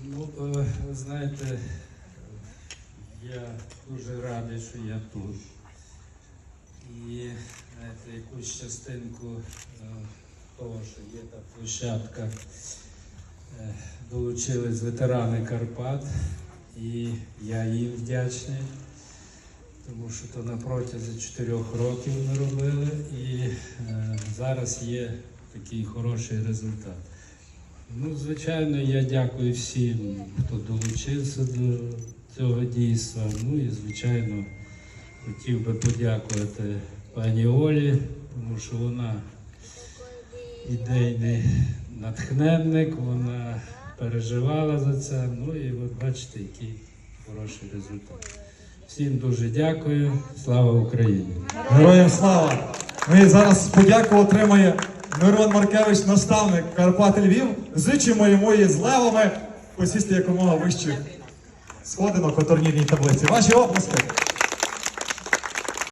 Ну, е, знаєте, я дуже радий, що я тут. І знаєте, якусь частинку е, того, що є та площадка, е, долучились ветерани Карпат, і я їм вдячний, тому що то на протязі чотирьох років ми робили, і зараз є такий хороший результат. Ну, звичайно, я дякую всім, хто долучився до цього дійства. Ну і, звичайно, хотів би подякувати пані Олі, тому що вона ідейний натхненник, вона переживала за це. Ну і ви бачите, який хороший результат. Всім дуже дякую. Слава Україні! Героям слава! Ми зараз подяку отримає Мирон Маркевич, наставник Карпати Львів. Зичимо йому з левами посісти якомога вищих сходинок у турнірній таблиці. Ваші оплески!